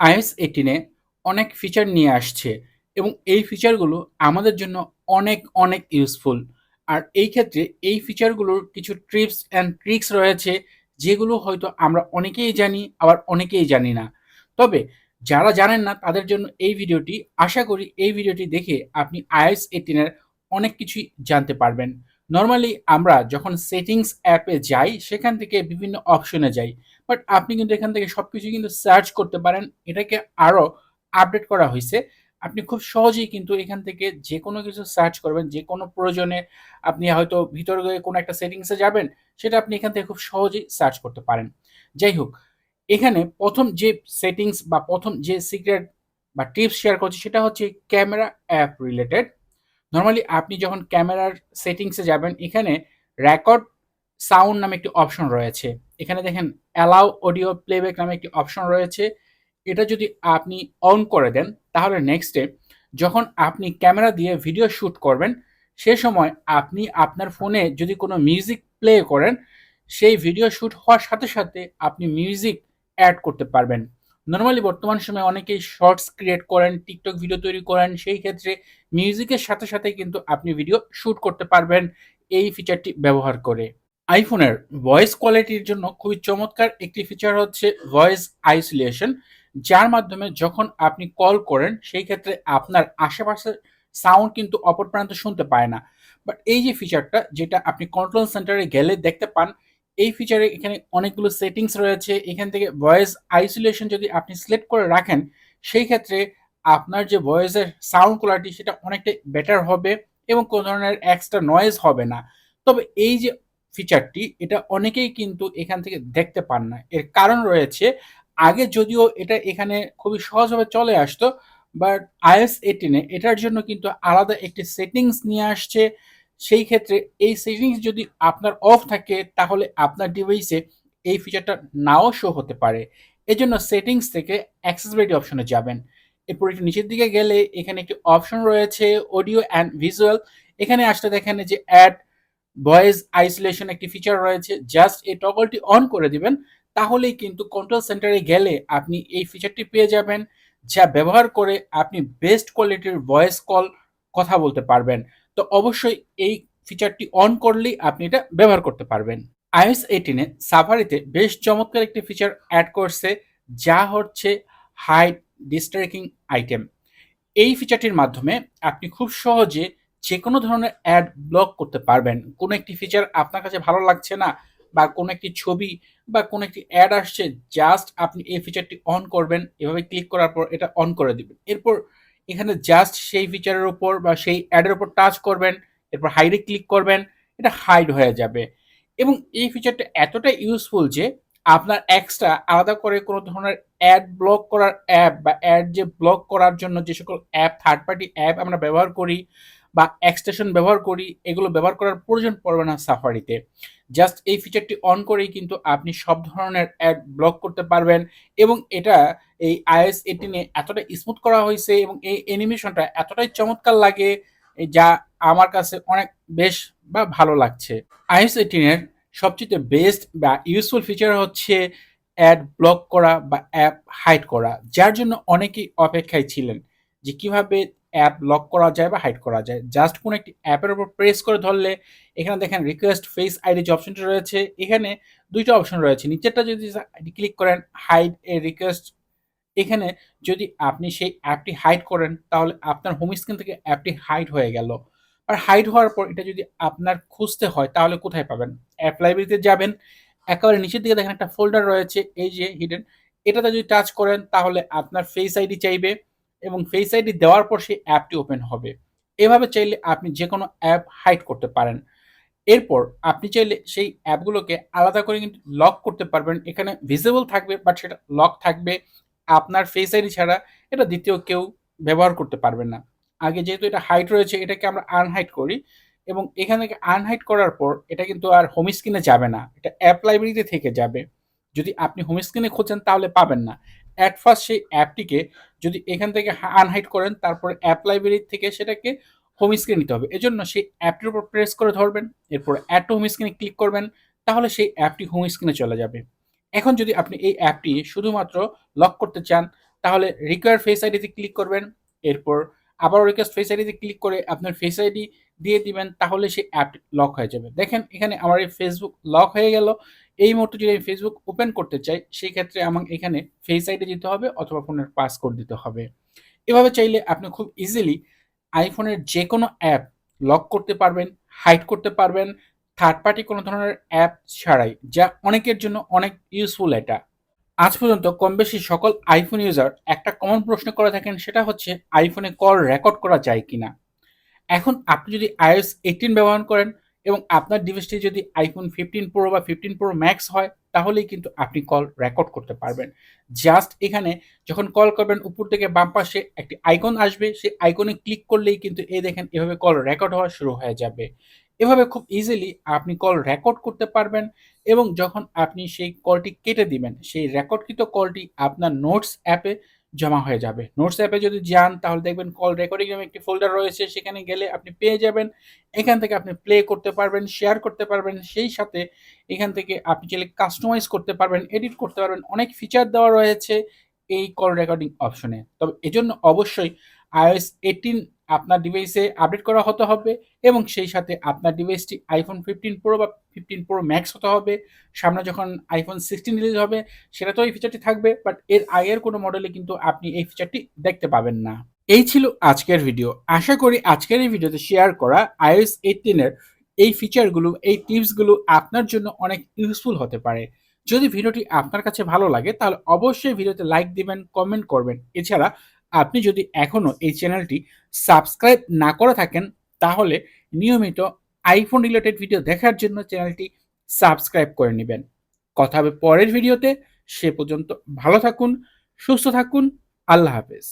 iOS 18 এ অনেক feature নিয়ে আসছে এবং এই ফিচারগুলো আমাদের জন্য অনেক, অনেক ইউজফুল। আর এই ক্ষেত্রে এই ফিচারগুলোর কিছু ট্রিপস অ্যান্ড ট্রিকস রয়েছে যেগুলো হয়তো আমরা অনেকেই জানি আবার অনেকেই জানি না। তবে যারা জানেন না তাদের জন্য এই ভিডিওটি আশা করি এই ভিডিওটি দেখে আপনি আইএস 18 এর অনেক কিছুই জানতে পারবেন। নরমালি আমরা যখন সেটিংস অ্যাপে যাই সেখান থেকে বিভিন্ন অপশনে যাই। বাট আপনি কিন্তু এখান থেকে সব কিছু কিন্তু সার্চ করতে পারেন। এটাকে আরও আপডেট করা হয়েছে আপনি খুব সহজেই কিন্তু এখান থেকে যে কোনো কিছু সার্চ করবেন, যে কোনো প্রয়োজনে আপনি হয়তো ভিতরে গিয়ে কোনো একটা সেটিংসে যাবেন, সেটা আপনি এখান থেকে খুব সহজেই সার্চ করতে পারেন। যাই হোক, এখানে প্রথম যে সেটিংস বা প্রথম যে সিক্রেট বা টিপস শেয়ার করছি সেটা হচ্ছে ক্যামেরা অ্যাপ রিলেটেড। নরমালি আপনি যখন ক্যামেরার সেটিংসে যাবেন, এখানে রেকর্ড সাউন্ড নামে একটি অপশন রয়েছে। এখানে দেখেন অ্যালাউ অডিও প্লেব্যাক নামে একটি অপশন রয়েছে। এটা যদি আপনি অন করে দেন তাহলে নেক্সট যখন আপনি ক্যামেরা দিয়ে ভিডিও শ্যুট করবেন, সে সময় আপনি আপনার ফোনে যদি কোনো মিউজিক প্লে করেন, সেই ভিডিও শ্যুট হওয়ার সাথে, সাথে আপনি মিউজিক অ্যাড করতে পারবেন। নরমালি বর্তমান সময়ে অনেকেই শর্টস ক্রিয়েট করেন, টিকটক ভিডিও তৈরি করেন। সেই ক্ষেত্রে মিউজিকের সাথে, সাথে কিন্তু আপনি ভিডিও শুট করতে পারবেন এই ফিচারটি ব্যবহার করে। আইফোনের ভয়েস কোয়ালিটির জন্য খুবই চমৎকার একটি ফিচার হচ্ছে ভয়েস আইসোলেশন। যার মাধ্যমে যখন আপনি কল করেন সেই ক্ষেত্রে আপনার আশেপাশের সাউন্ড কিন্তু অপর প্রান্ত শুনতে পায় না। বাট এই যে ফিচারটা যেটা আপনি কন্ট্রোল সেন্টারে গেলে দেখতে পান, এই ফিচারে এখানে অনেকগুলো সেটিংস রয়েছে। এখান থেকে ভয়েস আইসোলেশন যদি আপনি সিলেক্ট করে রাখেন, সেই ক্ষেত্রে আপনার যে ভয়েসের সাউন্ড কোয়ালিটি সেটা অনেকটাই বেটার হবে এবং কোনো ধরনের এক্সট্রা নয়েজ হবে না। তবে এই যে ফিচারটি এটা অনেকেই কিন্তু এখান থেকে দেখতে পান না। এর কারণ রয়েছে আগে যদিও এটা এখানে খুবই সহজভাবে চলে আসতো, বাট iOS 18 এ এটার জন্য কিন্তু আলাদা একটি সেটিংস নিয়ে আসছে। সেই ক্ষেত্রে এই সেটিংস যদি আপনার অফ থাকে, তাহলে আপনার ডিভাইসে এই ফিচারটা নাও শো হতে পারে। এজন্য সেটিংস থেকে অ্যাক্সেসিবিলিটি অপশনে যাবেন। এরপর একটু নিচের দিকে গেলে এখানে একটি অপশন রয়েছে অডিও অ্যান্ড ভিজুয়াল। এখানে আসলে দেখেন যে অ্যাড ভয়েস আইসোলেশন একটি ফিচার রয়েছে। জাস্ট এই টগলটি অন করে দিবেন। তাহলেই কিন্তু কন্ট্রোল সেন্টারে গেলে আপনি এই ফিচারটি পেয়ে যাবেন। যা ব্যবহার করে আপনি বেস্ট কোয়ালিটির ভয়েস কল কথা বলতে পারবেন। তো অবশ্যই এই ফিচারটি অন করলেই আপনি এটা ব্যবহার করতে পারবেন। iOS 18 এ সাফারিতে বেশ চমৎকার একটি ফিচার অ্যাড করছে, যা হচ্ছে হাইড ডিস্ট্রাক্টিং আইটেম। এই ফিচারটির মাধ্যমে আপনি খুব সহজে যেকোনো ধরনের অ্যাড ব্লক করতে পারবেন। কোনো একটি ফিচার আপনার কাছে ভালো লাগছে না বা কোনো একটি ছবি বা কোনো একটি অ্যাড আসছে জাস্ট আপনি এই ফিচারটি অন করবেন। এভাবে ক্লিক করার পর এটা অন করে দিবেন। এরপর এখানে জাস্ট সেই ফিচারের উপর বা সেই অ্যাডের উপর টাচ করবেন। এরপর হাইডে ক্লিক করবেন। এটা হাইড হয়ে যাবে এবং এই ফিচারটা এতটা ইউজফুল যে আপনার এক্সট্রা আলাদা করে কোনো ধরনের অ্যাড ব্লক করার অ্যাপ বা অ্যাড যে ব্লক করার জন্য যে সকল অ্যাপ থার্ড পার্টি অ্যাপ আমরা ব্যবহার করি বা এক্সটেনশন ব্যবহার করি, এগুলো ব্যবহার করার প্রয়োজন পড়বে না সাফারিতে। জাস্ট এই ফিচারটি অন করেই কিন্তু আপনি সব ধরনের অ্যাড ব্লক করতে পারবেন এবং এটা এই আইএস 18 এ এতটা স্মুথ করা হয়েছে এবং এই অ্যানিমেশনটা এতটাই চমৎকার লাগে যা আমার কাছে অনেক বেশ বা ভালো লাগছে। আইএস 18 সবচাইতে বেস্ট বা ইউজফুল ফিচার হচ্ছে অ্যাড ব্লক করা বা অ্যাপ হাইড করা। যার জন্য অনেকেই অপেক্ষায় ছিলেন যে কীভাবে অ্যাপ লক করা যায় বা হাইড করা যায়। জাস্ট কোনো একটি অ্যাপের উপর প্রেস করে ধরলে, এখানে দেখেন রিকোয়েস্ট ফেস আইডি যে অপশনটি রয়েছে, এখানে ২ টা অপশন রয়েছে। নিচেরটা যদি ক্লিক করেন হাইড এ রিকোয়েস্ট এখানে যদি আপনি সেই অ্যাপটি হাইড করেন, তাহলে আপনার হোম স্ক্রিন থেকে অ্যাপটি হাইড হয়ে গেল। আর হাইড হওয়ার পর এটা যদি আপনার খুঁজতে হয়, তাহলে কোথায় পাবেন? অ্যাপ লাইব্রেরিতে যাবেন। একেবারে নিচের দিকে দেখেন একটা ফোল্ডার রয়েছে, এই যে হিডেন এটাতে যদি টাচ করেন, তাহলে আপনার ফেস আইডি চাইবে এবং ফেস আইডি দেওয়ার পর সেই অ্যাপটি ওপেন হবে। এভাবে চাইলে আপনি যে কোনো অ্যাপ হাইড করতে পারেন। এরপর আপনি চাইলে সেই অ্যাপগুলোকে আলাদা করে কিন্তু লক করতে পারবেন। এখানে ভিজিবল থাকবে বাট সেটা লক থাকবে। আপনার ফেস আইডি ছাড়া এটা দ্বিতীয় কেউ ব্যবহার করতে পারবে না। আগে যেহেতু এটা হাইট রয়েছে, এটাকে আমরা আনহাইড করি এবং এখান থেকে আনহাইড করার পর এটা কিন্তু আর হোম স্ক্রিনে যাবে না। এটা অ্যাপ লাইব্রেরিতে থেকে যাবে। যদি আপনি হোম স্ক্রিনে খোঁজেন তাহলে পাবেন না। অ্যাট ফার্স্ট সেই অ্যাপটিকে যদি এখান থেকে আনহাইড করেন, তারপরে অ্যাপ লাইব্রেরি থেকে সেটাকে হোম স্ক্রিনে নিতে হবে। এজন্য সেই অ্যাপটির উপর প্রেস করে ধরবেন। এরপর অ্যাড টু হোম স্ক্রিনে ক্লিক করবেন। তাহলে সেই অ্যাপটি হোম স্ক্রিনে চলে যাবে। এখন যদি আপনি এই অ্যাপটি শুধুমাত্র লক করতে চান, তাহলে রিকোয়ার ফেস আইডিতে ক্লিক করবেন, এরপর আবার রিকোয়েস্ট ফেস আইডিতে ক্লিক করে আপনার ফেস আইডি দিয়ে দিবেন, তাহলে সেই অ্যাপ লক হয়ে যাবে। দেখেন, এখানে আমার এই ফেসবুক লক হয়ে গেল। এই মুহূর্তে যদি আমি ফেসবুক ওপেন করতে চাই, সেই ক্ষেত্রে আমাকে এখানে ফেস আইডি দিতে হবে অথবা ফোনের পাসকোড দিতে হবে। এভাবে চাইলে আপনি খুব ইজিলি আইফোনের যে কোনো অ্যাপ লক করতে পারবেন হাইড করতে পারবেন থার্ড পার্টি কোনো ধরনের অ্যাপ ছাড়াই, যা অনেকের জন্য অনেক ইউজফুল এটা। আজ পর্যন্ত কম বেশি সকল আইফোন ইউজার একটা কমন প্রশ্ন করে থাকেন, সেটা হচ্ছে আইফোনে কল রেকর্ড করা যায় কিনা? এখন আপনি যদি আইএস এইটিন ব্যবহার করেন এবং আপনার ডিভাইসটি যদি আইফোন ফিফটিন প্রো বা ফিফটিন প্রো ম্যাক্স হয়, তাহলেই কিন্তু আপনি কল রেকর্ড করতে পারবেন। জাস্ট এখানে যখন কল করবেন, উপর থেকে বাম পাশে একটি আইকন আসবে, সেই আইকনে ক্লিক করলেই কিন্তু এই দেখেন, এভাবে কল রেকর্ড হওয়া শুরু হয়ে যাবে। এভাবে খুব ইজিলি আপনি কল রেকর্ড করতে পারবেন এবং যখন আপনি সেই কলটি কেটে দিবেন, সেই রেকর্ডকৃত কলটি আপনার নোটস অ্যাপে জমা হয়ে যাবে। নোটস অ্যাপে যদি যান, তাহলে দেখবেন কল রেকর্ডিং নামে একটি ফোল্ডার রয়েছে, সেখানে গেলে আপনি পেয়ে যাবেন। এখান থেকে আপনি প্লে করতে পারবেন শেয়ার করতে পারবেন, সেই সাথে এখান থেকে আপনি চাইলে কাস্টমাইজ করতে পারবেন এডিট করতে পারবেন, অনেক ফিচার দেওয়া রয়েছে এই কল রেকর্ডিং অপশনে তবে এজন্য অবশ্যই আইওএস এইটিন আপনার ডিভাইসে আপডেট করা হতে হবে এবং সেই সাথে আপনার ডিভাইসটি আইফোন ফিফটিন প্রো বা ফিফটিন প্রো ম্যাক্স হতে হবে। সামনে যখন আইফোন সিক্সটিন রিলিজ হবে, সেটা তো এই ফিচারটি থাকবে বাট এর আগের কোনো মডেলে কিন্তু আপনি এই ফিচারটি দেখতে পাবেন না। এই ছিল আজকের ভিডিও আশা করি আজকের এই ভিডিওতে শেয়ার করা আইওএস এইটিনের এই ফিচারগুলো এই টিপসগুলো আপনার জন্য অনেক ইউজফুল হতে পারে। যদি ভিডিওটি আপনার কাছে ভালো লাগে, তাহলে অবশ্যই ভিডিওতে লাইক দিবেন কমেন্ট করবেন। এছাড়া আপনি যদি এখনও এই চ্যানেলটি সাবস্ক্রাইব না করে থাকেন, তাহলে নিয়মিত আইফোন রিলেটেড ভিডিও দেখার জন্য চ্যানেলটি সাবস্ক্রাইব করে নেবেন। কথা হবে পরের ভিডিওতে সে পর্যন্ত ভালো থাকুন, সুস্থ থাকুন। আল্লাহ হাফেজ।